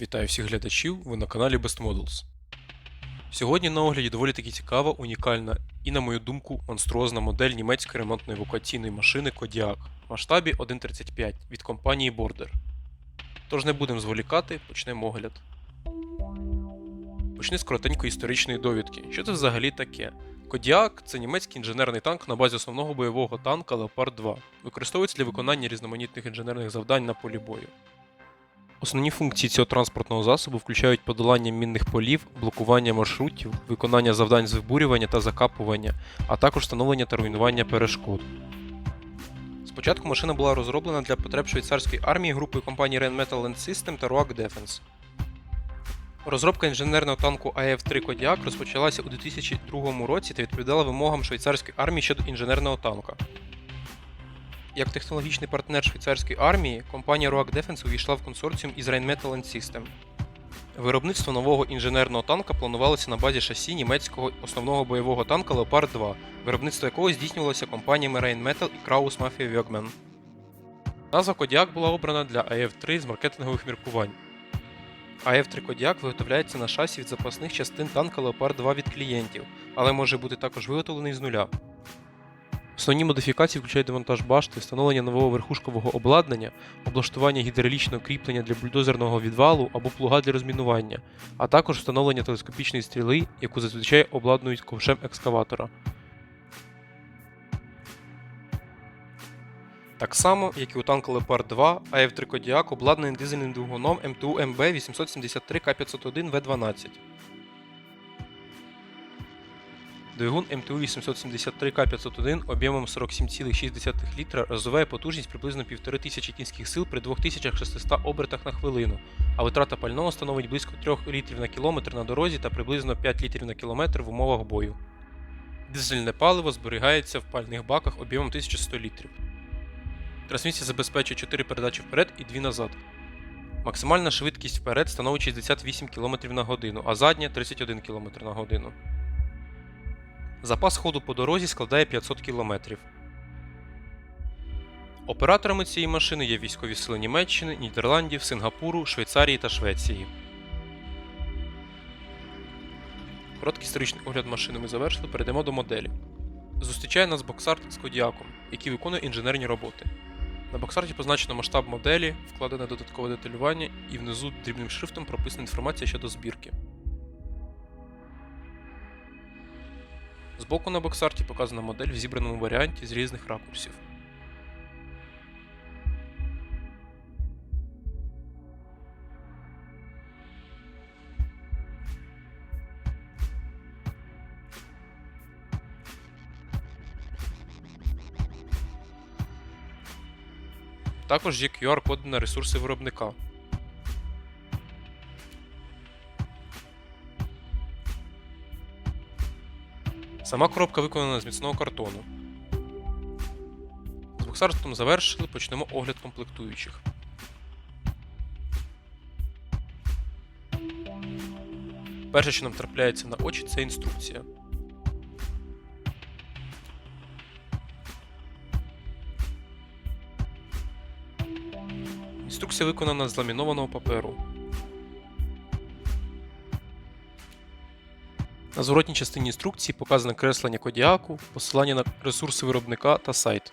Вітаю всіх глядачів, ви на каналі Best Models. Сьогодні на огляді доволі таки цікава, унікальна і, на мою думку, монструозна модель німецької ремонтної евакуаційної машини Kodiaq в масштабі 1.35 від компанії Border. Тож не будемо зволікати, почнемо огляд. Почни з коротенької історичної довідки. Що це взагалі таке? Kodiaq – це німецький інженерний танк на базі основного бойового танка Leopard 2. Використовується для виконання різноманітних інженерних завдань на полі бою. Основні функції цього транспортного засобу включають подолання мінних полів, блокування маршрутів, виконання завдань з вибурювання та закапування, а також встановлення та руйнування перешкод. Спочатку машина була розроблена для потреб швейцарської армії групою компаній Rheinmetall Land System та RUAG Defense. Розробка інженерного танку АФ-3 Kodiaq розпочалася у 2002 році та відповідала вимогам швейцарської армії щодо інженерного танка. Як технологічний партнер швейцарської армії, компанія RUAG Defense увійшла в консорціум із Rheinmetall System. Виробництво нового інженерного танка планувалося на базі шасі німецького основного бойового танка Leopard 2, виробництво якого здійснювалося компаніями Rheinmetall і Kraus Mafia Wegmann. Назва Kodiaq була обрана для AF3 з маркетингових міркувань. AF3 Kodiaq виготовляється на шасі від запасних частин танка Leopard 2 від клієнтів, але може бути також виготовлений з нуля. Основні модифікації включають демонтаж башти, встановлення нового верхушкового обладнання, облаштування гідравлічного кріплення для бульдозерного відвалу або плуга для розмінування, а також встановлення телескопічної стріли, яку зазвичай обладнують ковшем екскаватора. Так само, як і у танку Leopard 2, АФ-3 Kodiaq обладнаний дизельним двигуном МТУ МБ 873 К501 В12. Двигун МТУ 873 К501 об'ємом 47,6 літра розвиває потужність приблизно 1500 кінських сил при 2600 обертах на хвилину, а витрата пального становить близько 3 літрів на кілометр на дорозі та приблизно 5 літрів на кілометр в умовах бою. Дизельне паливо зберігається в пальних баках об'ємом 1100 літрів. Трансмісія забезпечує 4 передачі вперед і 2 назад. Максимальна швидкість вперед становить 68 км на годину, а задня 31 км на годину. Запас ходу по дорозі складає 500 км. Операторами цієї машини є військові сили Німеччини, Нідерландів, Сингапуру, Швейцарії та Швеції. Короткий історичний огляд машини ми завершили, перейдемо до моделі. Зустрічає нас боксарт з Кодіаком, який виконує інженерні роботи. На боксарті позначено масштаб моделі, вкладене додаткове деталювання і внизу дрібним шрифтом прописана інформація щодо збірки. Збоку на боксарті показана модель в зібраному варіанті з різних ракурсів. Також є QR-код на ресурси виробника. Сама коробка виконана з міцного картону. З боксарством завершили, почнемо огляд комплектуючих. Перше, що нам трапляється на очі, це інструкція. Інструкція виконана з ламінованого паперу. На зворотній частині інструкції показане креслення кодіаку, посилання на ресурси виробника та сайт.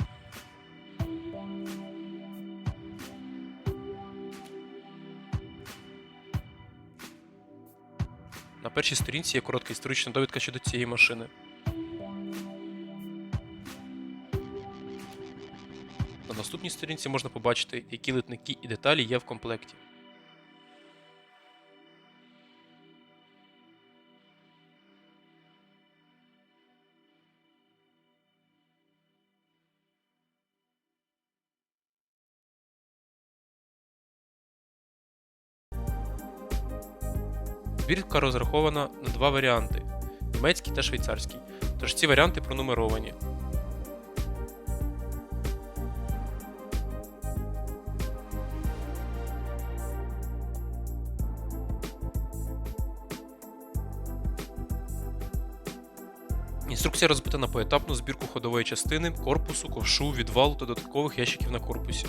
На першій сторінці є коротка історична довідка щодо цієї машини. На наступній сторінці можна побачити, які литники і деталі є в комплекті. Збірка розрахована на два варіанти німецький та швейцарський, тож ці варіанти пронумеровані. Інструкція розбита на поетапну збірку ходової частини, корпусу, ковшу, відвалу та додаткових ящиків на корпусі.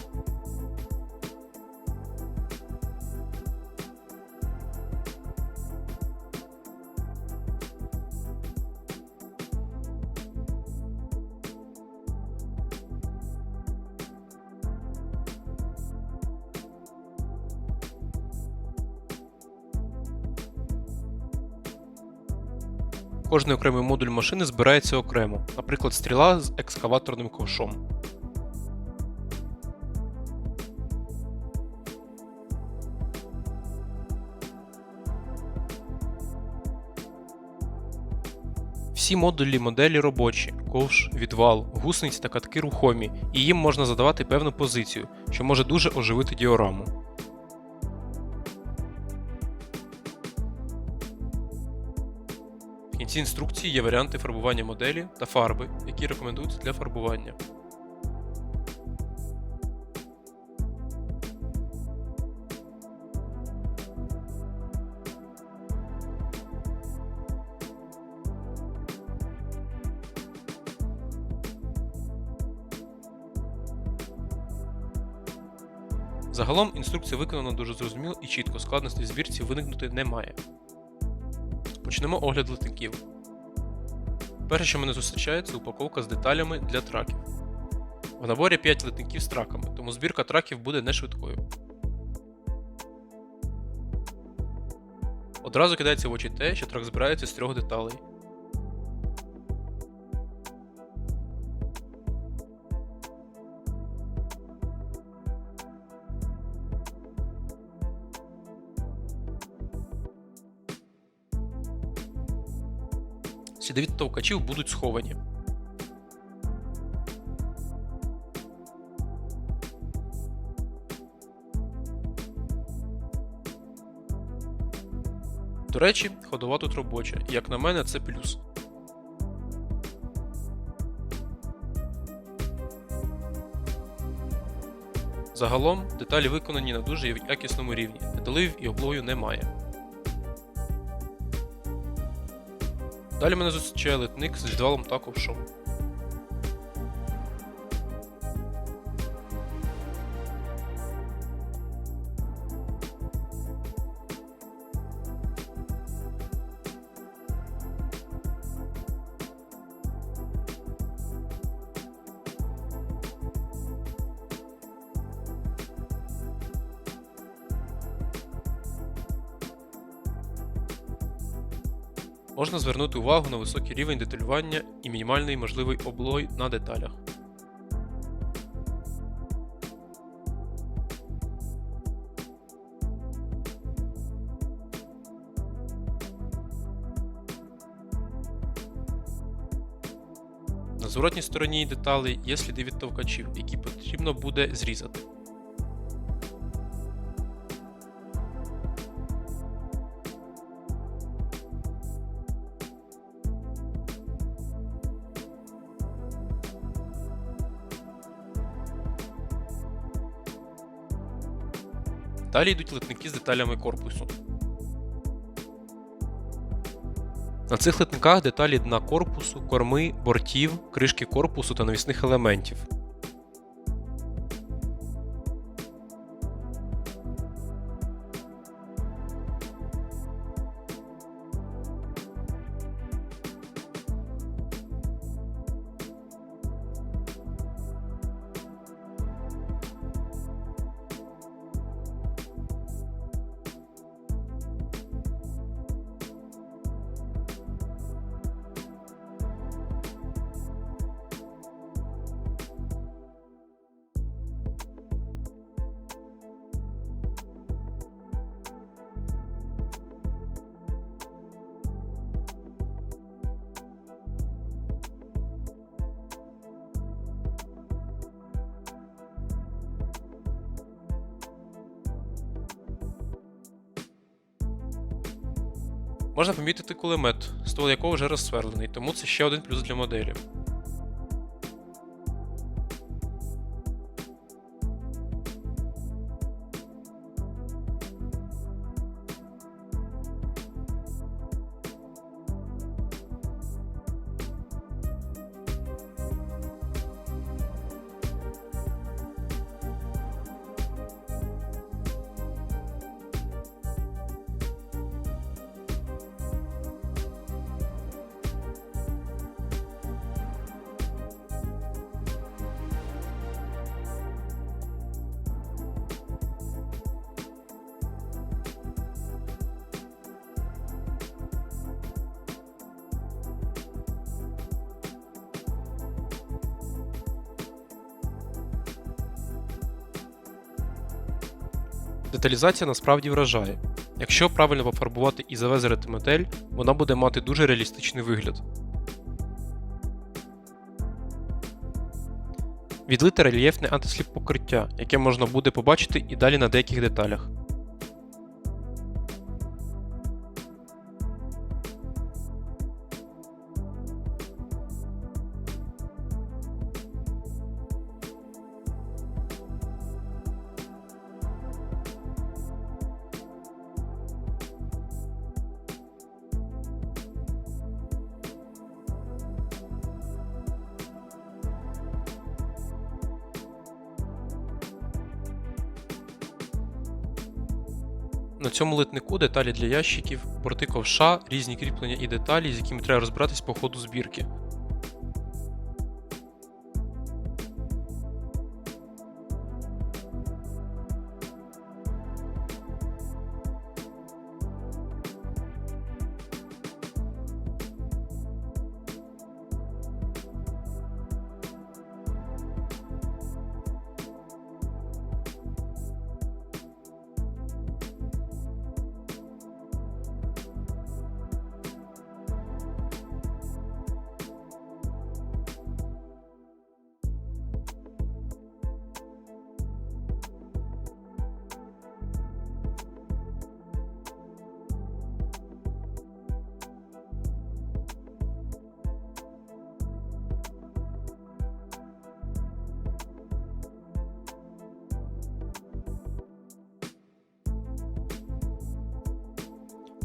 Кожний окремий модуль машини збирається окремо, наприклад, стріла з екскаваторним ковшом. Всі модулі моделі робочі, ковш, відвал, гусениці та катки рухомі, і їм можна задавати певну позицію, що може дуже оживити діораму. Кінці інструкції є варіанти фарбування моделі та фарби, які рекомендуються для фарбування. Загалом інструкція виконана дуже зрозуміло і чітко, складностей в збірці виникнути не має. Почнемо огляд литників. Перше, що мене зустрічає, це упаковка з деталями для траків. В наборі 5 летників з траками, тому збірка траків буде не швидкою. Одразу кидається в очі те, що трак збирається з трьох деталей. Сліди товкачів будуть сховані. До речі, ходова тут робоча, як на мене, це плюс. Загалом деталі виконані на дуже якісному рівні, недоливів і облою немає. Далі мене зустрічає литник з відвалом та ковшом. Можна звернути увагу на високий рівень деталювання і мінімальний можливий облой на деталях. На зворотній стороні деталей є сліди від товкачів, які потрібно буде зрізати. Далі йдуть литники з деталями корпусу. На цих литниках деталі дна корпусу, корми, бортів, кришки корпусу та навісних елементів. Можна помітити кулемет, ствол якого вже розсверлений, тому це ще один плюс для моделі. Деталізація насправді вражає. Якщо правильно пофарбувати і завезерити модель, вона буде мати дуже реалістичний вигляд. Відлите рельєфне антисліп покриття, яке можна буде побачити і далі на деяких деталях. Цьому литнику деталі для ящиків, борти ковша, різні кріплення і деталі, з якими треба розбиратись по ходу збірки.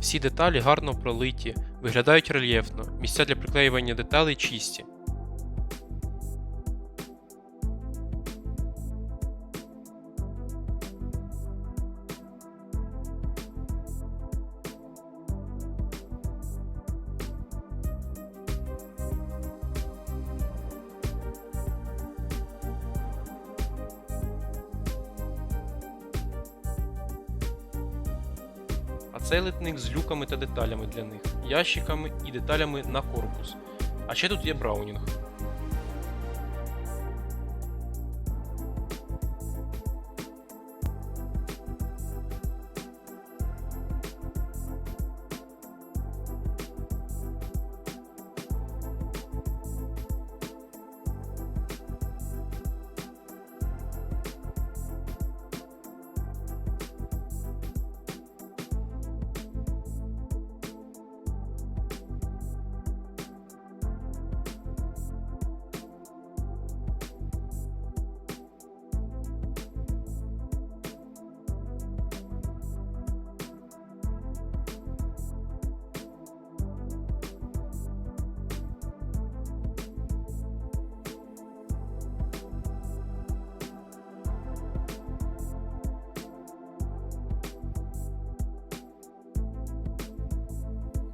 Всі деталі гарно пролиті, виглядають рельєфно, місця для приклеювання деталей чисті. Люками та деталями для них, ящиками і деталями на корпус. А ще тут є браунінг.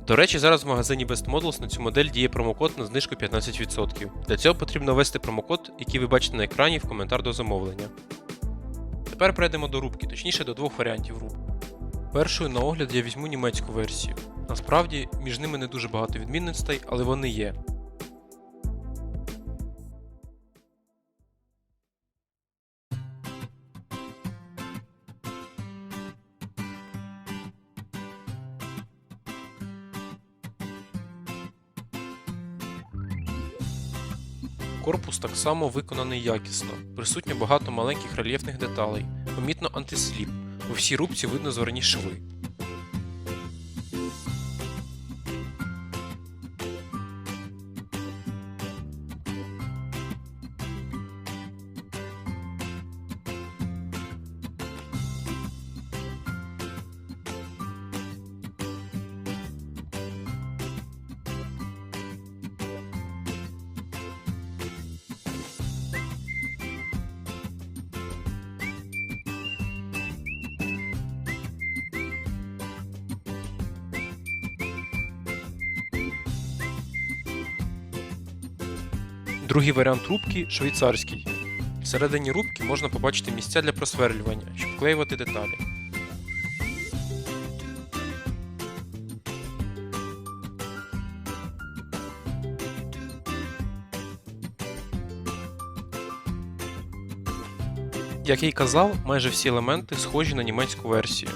До речі, зараз в магазині Best Models на цю модель діє промокод на знижку 15%. Для цього потрібно ввести промокод, який ви бачите на екрані в коментар до замовлення. Тепер перейдемо до рубки, точніше до двох варіантів руб. Першою на огляд я візьму німецьку версію. Насправді, між ними не дуже багато відмінностей, але вони є. Корпус так само виконаний якісно, присутньо багато маленьких рельєфних деталей, помітно антисліп, у всій рубці видно зварні шви. Другий варіант рубки швейцарський. Всередині рубки можна побачити місця для просверлювання, щоб вклеювати деталі. Як я й казав, майже всі елементи схожі на німецьку версію.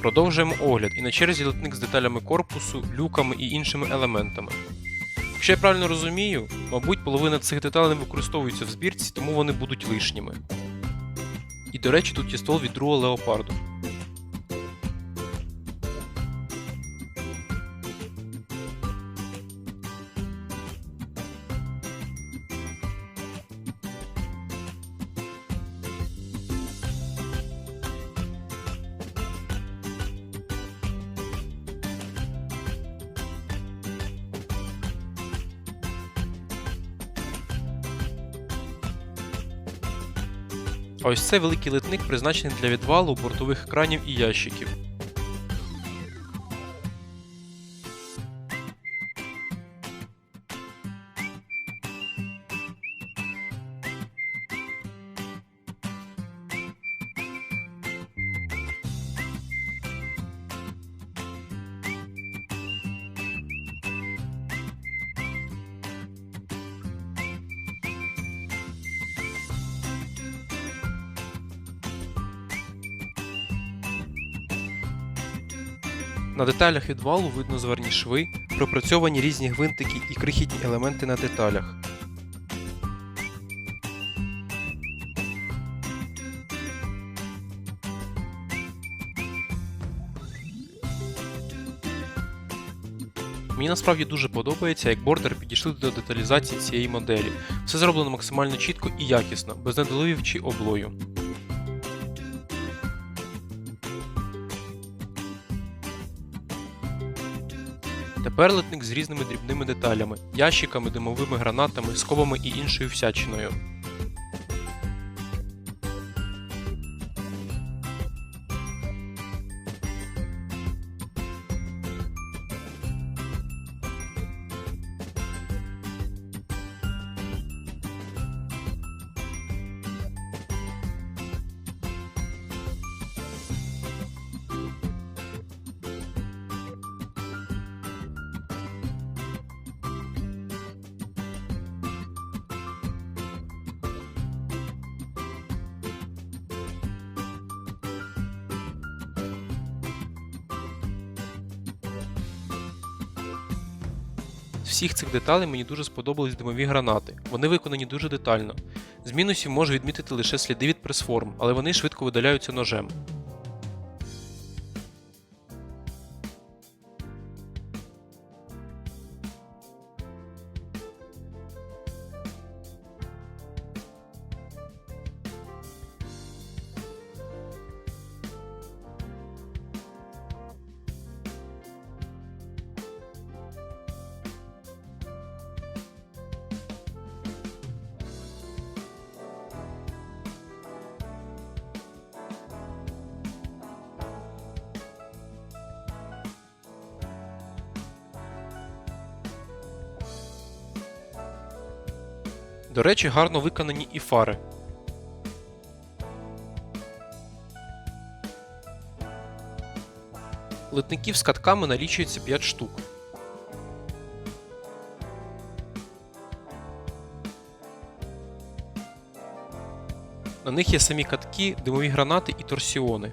Продовжуємо огляд і на черзі литник з деталями корпусу, люками і іншими елементами. Якщо я правильно розумію, мабуть, половина цих деталей не використовується в збірці, тому вони будуть лишніми. І до речі, тут є ствол від другого леопарду. А ось цей великий литник призначений для відвалу бортових екранів і ящиків. На деталях відвалу видно зварні шви, пропрацьовані різні гвинтики і крихітні елементи на деталях. Мені насправді дуже подобається, як бордер підійшли до деталізації цієї моделі. Все зроблено максимально чітко і якісно, без недоливів чи облою. Тепер з різними дрібними деталями, ящиками, димовими гранатами, скобами і іншою всячиною. Всіх цих деталей мені дуже сподобались димові гранати. Вони виконані дуже детально. З мінусів можу відмітити лише сліди від пресформ, але вони швидко видаляються ножем. Речі, гарно виконані і фари. Литників з катками налічується 5 штук. На них є самі катки, димові гранати і торсіони.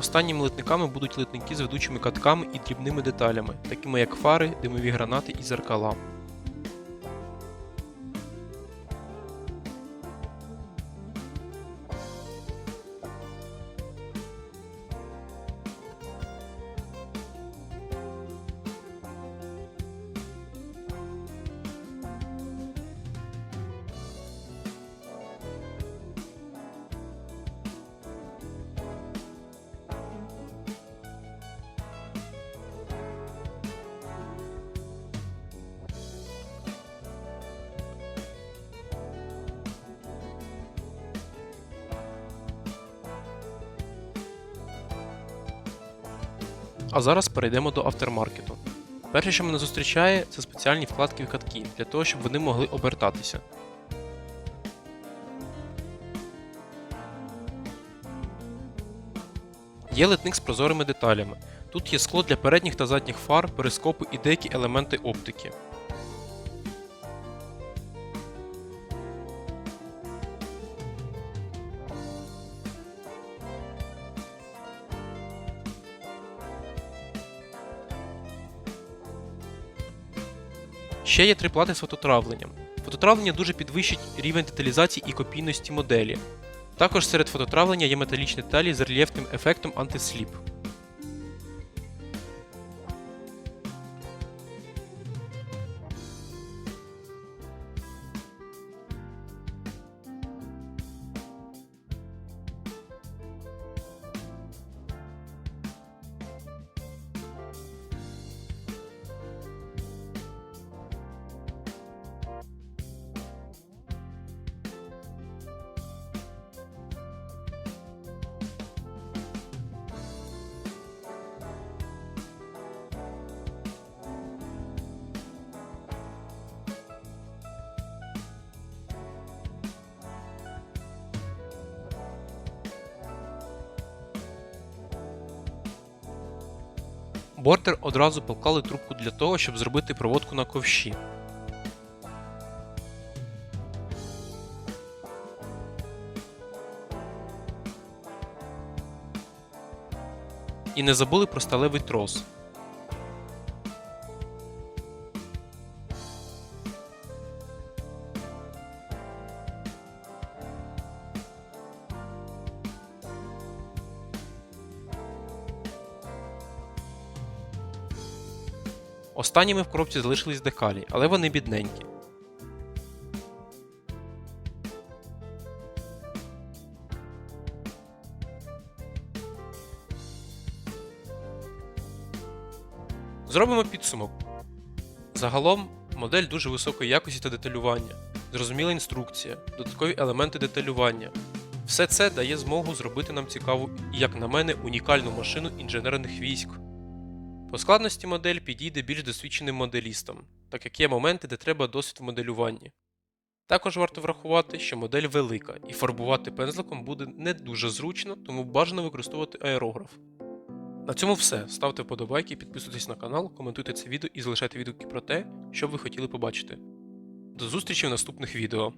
Останніми литниками будуть литники з ведучими катками і дрібними деталями, такими як фари, димові гранати і зеркала. А зараз перейдемо до автермаркету. Перше, що мене зустрічає, це спеціальні вкладки в катки для того, щоб вони могли обертатися. Є литник з прозорими деталями. Тут є скло для передніх та задніх фар, перископи і деякі елементи оптики. Ще є три плати з фототравленням. Фототравлення дуже підвищить рівень деталізації і копійності моделі. Також серед фототравлення є металічні деталі з рельєфним ефектом антисліп. Бортер одразу поклали трубку для того, щоб зробити проводку на ковші. І не забули про сталевий трос. Останніми в коробці залишились декалі, але вони бідненькі. Зробимо підсумок. Загалом модель дуже високої якості та деталювання, зрозуміла інструкція, додаткові елементи деталювання. Все це дає змогу зробити нам цікаву і, як на мене, унікальну машину інженерних військ. По складності модель підійде більш досвідченим моделістам, так як є моменти, де треба досвід в моделюванні. Також варто врахувати, що модель велика і фарбувати пензликом буде не дуже зручно, тому бажано використовувати аерограф. На цьому все. Ставте вподобайки, підписуйтесь на канал, коментуйте це відео і залишайте відгуки про те, що б ви хотіли побачити. До зустрічі в наступних відео.